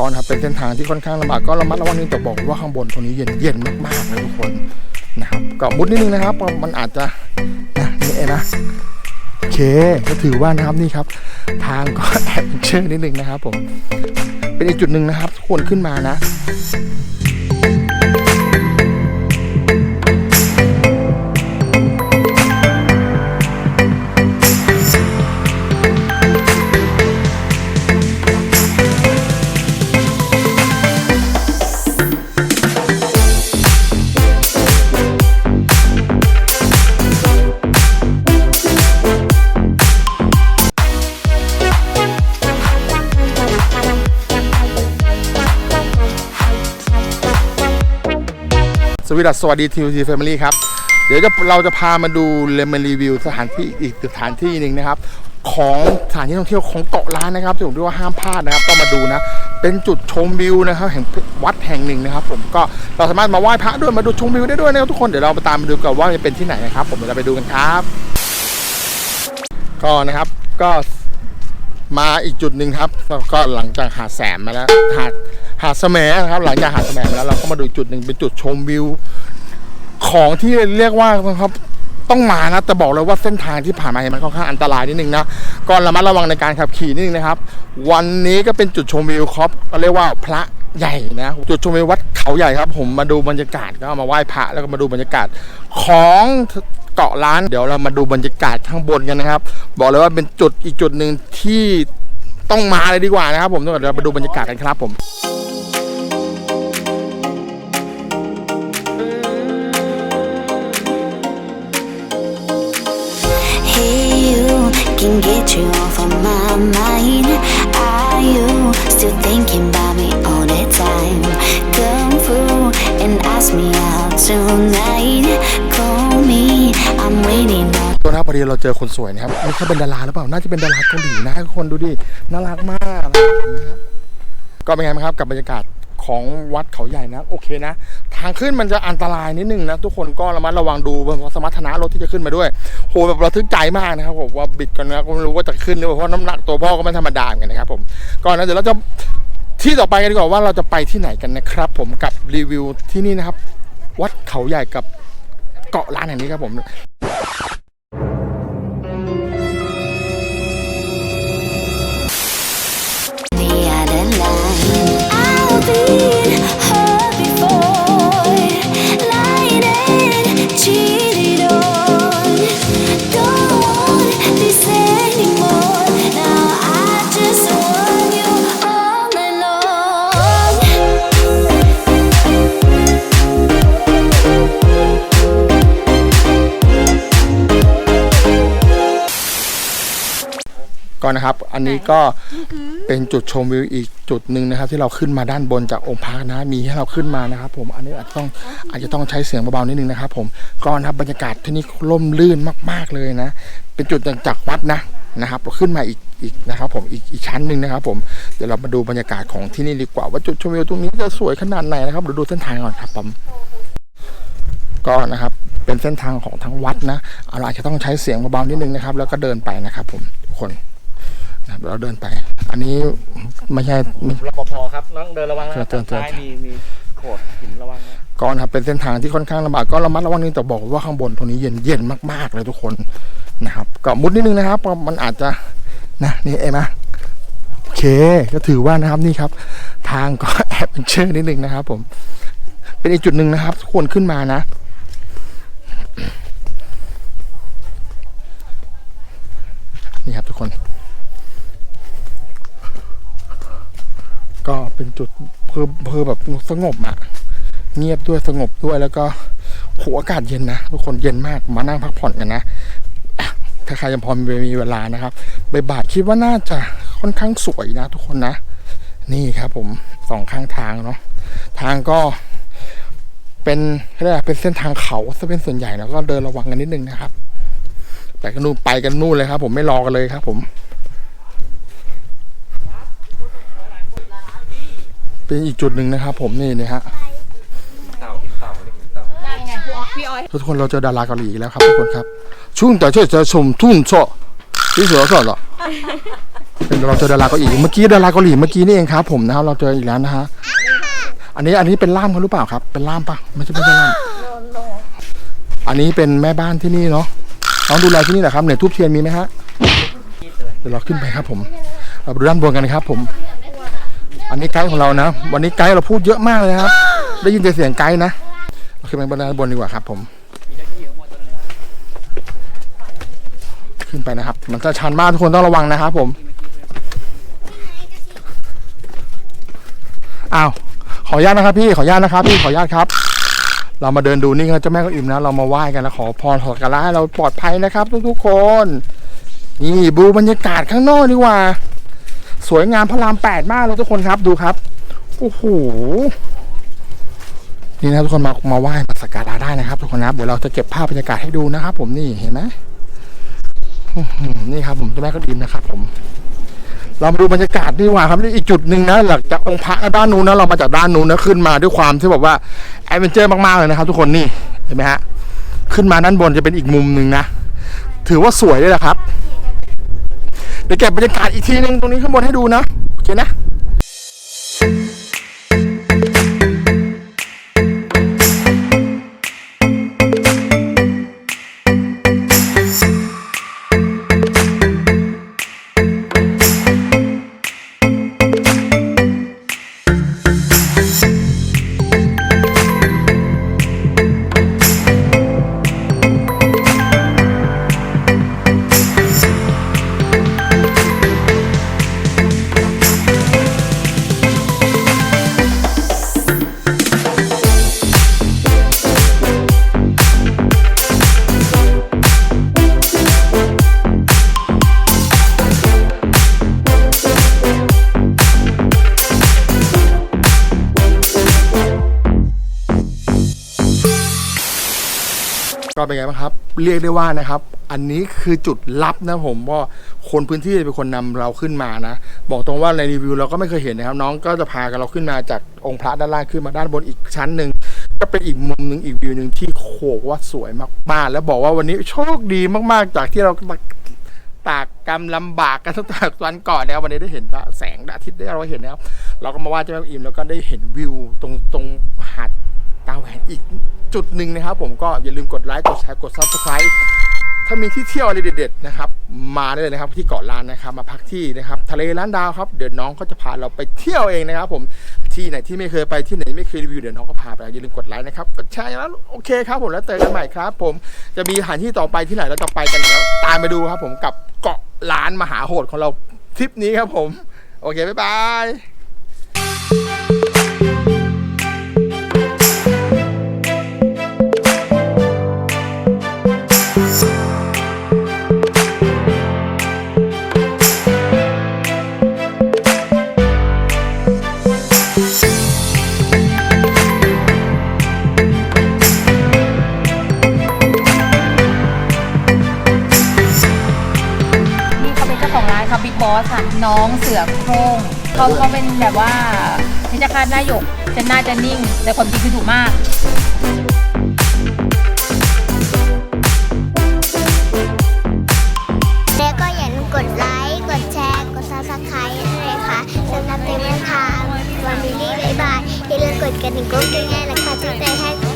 ก็นะครับเป็นเส้นทางที่ค่อนข้างลำบากก็ระมัดระวังนิดแต่บอกว่าข้างบนตรงนี้เย็นเย็นมากๆเลยทุกคนนะครับก็มุดนิดนึงนะครับมันอาจจะนะนี่เองนะโอเคก็ถือว่านะครับนี่ครับ ทางก็แอบเชื่อนิดนึงนะครับผมเป็นอีกจุดหนึ่งนะครับควรขึ้นมานะ วีดัสสวัสดีทีวีทีแฟมิลี่ครับ เดี๋ยวจะเราจะพามาดูเลมนรีวิวสถานที่อีกสถานที่หนึ่งนะครับ ของสถานที่ท่องเที่ยวของเกาะล้านนะครับที่ผมเรียกว่าห้ามพลาดนะครับต้องมาดูนะเป็นจุดชมวิวนะครับแห่งวัดแห่งหนึ่งนะครับ ผมก็เราสามารถมาไหว้พระด้วยมาดูชมวิวได้ด้วยนะครับทุกคนเดี๋ยวเราไปตามมาดูกันว่าจะเป็นที่ไหนนะครับ ผมเดี๋ยวเราไปดูกันครับ ก็นะครับก็มาอีกจุดหนึ่งครับแล้วก็หลังจากหาดแสมมาแล้วหาด หาดแสมนะครับ หลังจากหาดแสมมาแล้วเราก็มาดูจุดหนึ่งเป็นจุดชมวิว ของที่เรียกว่านะครับต้องมานะแต่บอกเลยว่าเส้นทางที่ผ่านมาเนี่ยมันค่อนข้างอันตรายนิดนึงนะก็ระมัดระวังในการขับขี่นิดนึงนะครับ วันนี้ก็เป็นจุดชมวิวครับก็เรียกว่าพระใหญ่นะจุดชมวิววัดเขาใหญ่ครับ ผมมาดูบรรยากาศก็มาไหว้พระแล้วก็มาดูบรรยากาศของเกาะล้านเดี๋ยวเรามาดูบรรยากาศข้างบนกันนะครับ บอกเลยว่าเป็นจุดอีกจุดหนึ่งที่ต้องมาเลยดีกว่านะครับ ผมเดี๋ยวเราไปดูบรรยากาศกันครับผม mine Are you still thinking about me all the time? Come through and ask me out tonight. Call me, I'm waiting on. ตัวนะพอดีเราเจอคนสวยนะครับนี่เขาเป็นดาราหรือเปล่า น่าจะเป็นดาราเกาหลีนะทุกคนดูดิ น่ารักมากนะครับก็เป็นไงบ้างครับกับบรรยากาศ ของวัดเขาใหญ่นะโอเคนะ ทางขึ้นมันจะอันตรายนิดนึงนะ ทุกคนก็ระมัดระวังดูสมรรถนะรถที่จะขึ้นมาด้วยโหแบบระทึกใจมากนะครับผมว่าบิดกันนะก็ไม่รู้ว่าจะขึ้นหรือเปล่าเพราะน้ำหนักตัวพ่อก็ไม่ธรรมดาเหมือนกันนะครับผมก็นะเดี๋ยวเราจะที่ต่อไปกันดีกว่าว่าเราจะไปที่ไหนกันนะครับ ผมกับรีวิวที่นี่นะครับ วัดเขาใหญ่กับเกาะล้านแห่งนี้ครับผม being ก็นะครับ อันนี้ก็เป็นจุดชมวิวอีกจุดหนึ่งนะครับ ที่เราขึ้นมาด้านบนจากองค์พระนะ มีให้เราขึ้นมานะครับ ผมอันนี้อาจจะต้องอาจจะต้องใช้เสียงเบาๆนิดนึงนะครับ ผมก็นะครับบรรยากาศที่นี่ร่มรื่นมาก ๆเลยนะ เป็นจุดจากวัดนะนะครับเราขึ้นมาอีกอีกนะครับ ผมอีกอีกชั้นหนึ่งนะครับ ผมเดี๋ยวเรามาดูบรรยากาศของที่นี่ดีกว่าว่าจุดชมวิวตรงนี้จะสวยขนาดไหนนะครับเดี๋ยวดูเส้นทางก่อนครับผมก็นะครับเป็นเส้นทางของทั้งวัดนะเราอาจจะต้องใช้เสียงเบาๆนิดนึงนะครับ แล้วก็เดินไปนะครับ ผมทุกคนนะ ครับเราเดินไป อันนี้ไม่ใช่ไม่ รปภครับน้องเดินระวังนะเตือนเตือนซ้ายมีมีโขดหินระวังนะก็นครับเป็นเส้นทางที่ค่อนข้างลำบากก็ระมัดระวังนิดแต่บอกว่าข้างบนตรงนี้เย็นเย็นมากๆเลยทุกคนนะครับก็มุดนิดนึงนะครับเพราะมันอาจจะนะนี่เองนะโอเคก็ถือว่านะครับนี่ครับ ทางก็ แอบเป็นเชื่อนิดนึงนะครับ ผม เป็นอีกจุดหนึ่งนะครับควรขึ้นมานะ นี่ครับทุกคน ก็เป็นจุดเพอเพอแบบสงบอะเงียบด้วยสงบด้วยแล้วก็โหอากาศเย็นนะทุกคนเย็นมากมานั่งพักผ่อนกันนะถ้าใครยังพอมีมีเวลานะครับใบ่ายคิดว่าน่าจะค่อนข้างสวยนะ ทุกคนนะ นี่ครับผมสองข้างทางเนาะทางก็เป็นเรียกอะไรเป็นเส้นทางเขาซะเป็นส่วนใหญ่แล้วก็เดินระวังกันนิดนึงนะครับไปกันนู่นไปกันนู่นเลยครับ ผมไม่รอกันเลยครับ ผม เป็นอีกจุดหนึ่งนะครับ ผมนี่นะฮะเต่าหินเต่านี่หินเต่าได้ไงพี่ออยพี่ออยทุกคนเราเจอดาราเกาหลีอีกแล้วครับทุกคนครับช่วงแต่ช่วยจะชมทุ่นโชที่สุดแล้วเหรอเป็นเราเจอดาราเกาหลีเมื่อกี้ดาราเกาหลีเมื่อกี้นี่เองครับ ผมนะครับเราเจออีกแล้วนะฮะอันนี้อันนี้เป็นล่ามเขาหรือเปล่าครับ เป็นล่ามปะไม่ใช่ไม่ใช่ล่ามอันนี้เป็นแม่บ้านที่นี่เนาะน้องดูแลที่นี่เหรอครับเนี่ยทูบเทียนมีไหมฮะเดี๋ยวเราขึ้นไปครับผมเราไปดูด้านบนกันครับผม อันนี้ไกด์ของเรานะ วันนี้ไกด์เราพูดเยอะมากเลยครับ ได้ยินแต่เสียงไกด์นะเราขึ้นไปบนด้านบนดีกว่าครับ ผม ขึ้นไปนะครับ มันจะชันมากทุกคนต้องระวังนะครับผมอ้าวขออนุญาตนะครับพี่ขออนุญาตนะครับพี่ขออนุญาตครับ เรามาเดินดูนี่ครับเจ้าแม่ก็อิ่มนะ เรามาไหว้กันแล้วขอพรขอการะให้เราปลอดภัยนะครับ ทุกๆคน นี่ดูบรรยากาศข้างนอกดีกว่า สวยงามพระรามแปดมากเลยทุกคนครับดูครับโอ้โหนี่นะทุกคนมามาไหว้มาสักการะได้นะครับ ทุกคนนะครับเดี๋ยวเราจะเก็บภาพบรรยากาศให้ดูนะครับ ผมนี่เห็นไหมนี่ครับ ผมเจ้าแม่ก็ดินนะครับ ผม เรามาดูบรรยากาศดีกว่าครับนี่อีกจุดหนึ่งนะหลังจากองค์พระด้านนู้นนะเรามาจากด้านนู้นนะขึ้นมาด้วยความที่แบบว่าแอดเวนเจอร์มากๆเลยนะครับ ทุกคนนี่เห็นไหมฮะขึ้นมาด้านบนจะเป็นอีกมุมหนึ่งนะถือว่าสวยเลยแหละครับ เดี๋ยวเก็บบรรยากาศอีกทีหนึงตรงนี้ข้างบนให้ดูนะ โอเคนะ ก็เป็นไงบ้างครับ เรียกได้ว่านะครับ อันนี้คือจุดลับนะผมว่าคนพื้นที่เป็นคนนำเราขึ้นมานะ บอกตรงว่าในรีวิวเราก็ไม่เคยเห็นนะครับ น้องก็จะพากันเราขึ้นมาจากองค์พระด้านล่างขึ้นมาด้านบนอีกชั้นหนึ่งก็เป็นอีกมุมหนึ่งอีกวิวหนึ่งที่โขกว่าสวยมากๆ แล้วบอกว่าวันนี้โชคดีมากๆ จากที่เราตากกรรมลำบากกันตั้งแต่วันก่อนนะครับวันนี้ได้เห็นแสงอาทิตย์ได้เราเห็นนะครับเราก็มาว่าเจ้าแม่อิ่มแล้วก็ได้เห็นวิวตรงตรงหาด ตาแหวนอีกจุดหนึ่งนะครับ ผมก็อย่าลืมกดไลค์กดแชร์กด subscribe ถ้ามีที่เที่ยวอะไรเด็ดๆนะครับ มาได้เลยนะครับที่เกาะล้านนะครับ มาพักที่นะครับทะเลล้านดาวครับเดี๋ยวน้องก็จะพาเราไปเที่ยวเองนะครับ ผมที่ไหนที่ไม่เคยไปที่ไหนไม่เคยรีวิวเดี๋ยวน้องก็พาไปอย่าลืมกดไลค์นะครับกดแชร์แล้วโอเคครับผมแล้วเจอกันใหม่ครับ ผมจะมีสถานที่ต่อไปที่ไหนเราจะไปกันแล้ว ตามไปดูครับ ผมกับเกาะล้านมหาโหดของเราทริปนี้ครับ ผม โอเคบ๊ายบาย น้องเสือโคร่งเขาเขาเป็นแบบว่าเพชรฆาตหน้าหยกจะน้าจะนิ่ง แต่ความจริงคือดุมากแล้วก็อย่าลืมกดไลค์ กดแชร์ กด subscribe ให้เลยค่ะสำหรับเต็มทางวันนี้บ๊ายบายอย่าลืมกดกระดิ่งกุ้งด้วยนะคะจะได้ให้